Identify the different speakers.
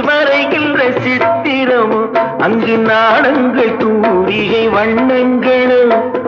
Speaker 1: வரைகின்ற சித்திரமும் அங்கு நாடங்கள் தூரிகை வண்ணங்களும்.